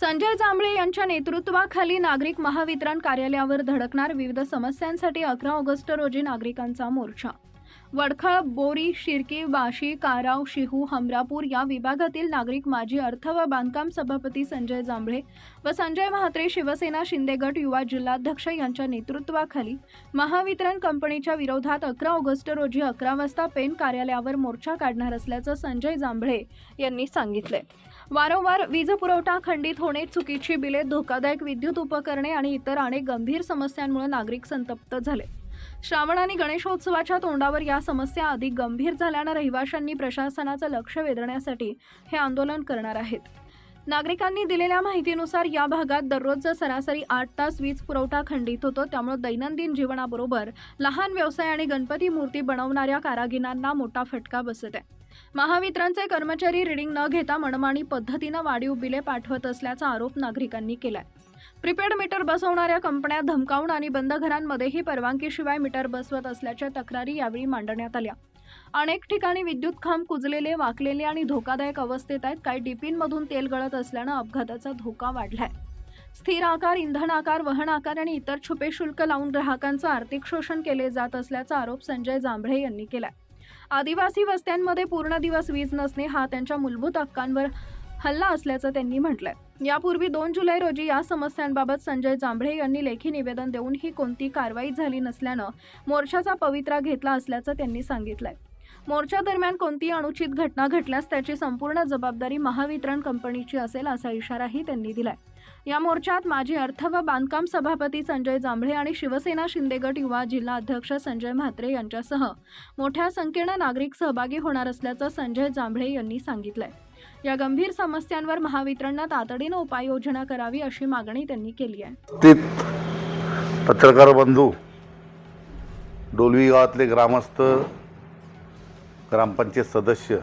संजय जांभळे यांच्या नेतृत्वाखाली नागरिक महावितरण कार्यालयावर धडकणार विविध समस्यांसाठी अकरा ऑगस्ट रोजी नागरिकांचा मोर्चा. वडखळ बोरी शिरकी बाशी काराव शिहू हमरापूर या विभागातील नागरिक माजी अर्थ व बांधकाम सभापती संजय जांभळे व संजय म्हात्रे शिवसेना शिंदे गट युवा जिल्हाध्यक्ष यांच्या नेतृत्वाखाली महावितरण कंपनीच्या विरोधात अकरा ऑगस्ट रोजी अकरा वाजता पेन कार्यालयावर मोर्चा काढणार असल्याचं संजय जांभळे यांनी सांगितले वारंवार वीज पुरवठा खंडित होणे चुकीची बिले धोकादायक विद्युत उपकरणे आणि इतर अनेक गंभीर समस्यांमुळे नागरिक संतप्त झाले. श्रावण आणि गणेशोत्सवाच्या तोंडावर या समस्या अधिक गंभीर झाल्यानं रहिवाशांनी प्रशासनाचं लक्ष वेधण्यासाठी हे आंदोलन करणार आहेत. नागरिकांनी दिलेल्या माहितीनुसार या भागात दररोजचा सरासरी आठ तास वीज पुरवठा खंडित होतो त्यामुळे दैनंदिन जीवनाबरोबर लहान व्यवसाय आणि गणपती मूर्ती बनवणाऱ्या कारागिरांना मोठा फटका बसत आहे. महावितरणचे कर्मचारी रिडिंग न घेता मनमानी पद्धतीनं वाढीव बिले पाठवत असल्याचा आरोप नागरिकांनी केलाय. प्रीपेड मीटर बसवणाऱ्या कंपन्या धमकावून आणि बंद घरांमध्येही परवानगीशिवाय मीटर बसवत असल्याच्या तक्रारी यावेळी मांडण्यात आल्या. अनेक ठिकाणी विद्युत खांब कुजलेले वाकलेले आणि धोकादायक अवस्थेत आहेत. काही डिपींमधून तेल गळत असल्यानं अपघाताचा धोका वाढलाय. स्थिर आकार इंधन आकार वहन आकार आणि इतर छुपे शुल्क लावून ग्राहकांचं आर्थिक शोषण केले जात असल्याचा आरोप संजय जांभळे यांनी केलाय. आदिवासी वस्त्यांमध्ये पूर्ण दिवस वीज नसणे हा त्यांच्या मूलभूत हक्कांवर हल्ला असल्याचं त्यांनी म्हटलंय. यापूर्वी दोन जुलै रोजी या समस्यांबाबत संजय जांभळे यांनी लेखी निवेदन देऊन ही कोणती कारवाई झाली नसल्यानं मोर्चाचा पवित्रा घेतला असल्याचं त्यांनी सांगितलंय. मोर्चा दरम्यान कोणतीही अनुचित घटना घडल्यास त्याची संपूर्ण जबाबदारी महावितरण कंपनीची असेल असा इशाराही त्यांनी दिलाय. या मोर्चात माजी अर्थ व बांधकाम सभापती संजय जांभळे आणि शिवसेना शिंदेगट युवा जिल्हा अध्यक्ष संजय म्हात्रे यांच्यासह मोठ्या संख्येनं नागरिक सहभागी होणार असल्याचं संजय जांभळे यांनी सांगितलंय. या गंभीर समस्यांवर महावितरणनं तातडीनं उपाययोजना करावी अशी मागणी त्यांनी केली आहे. पत्रकार बंधू डोलवी गावातले ग्रामस्थ ग्रामपंचायत सदस्य.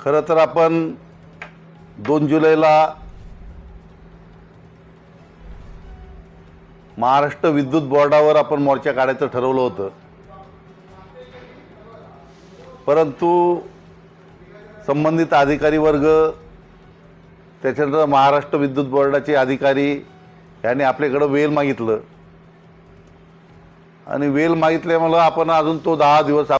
खरं तर आपण दोन जुलैला महाराष्ट्र विद्युत बोर्डावर आपण मोर्चा काढायचं ठरवलं होतं. परंतु संबंधित अधिकारी वर्ग त्याच्यानंतर महाराष्ट्र विद्युत बोर्डाचे अधिकारी यांनी आपल्याकडं वेल मागितलं. आणि वेल मागितल्यामुळं आपण अजून तो दहा दिवस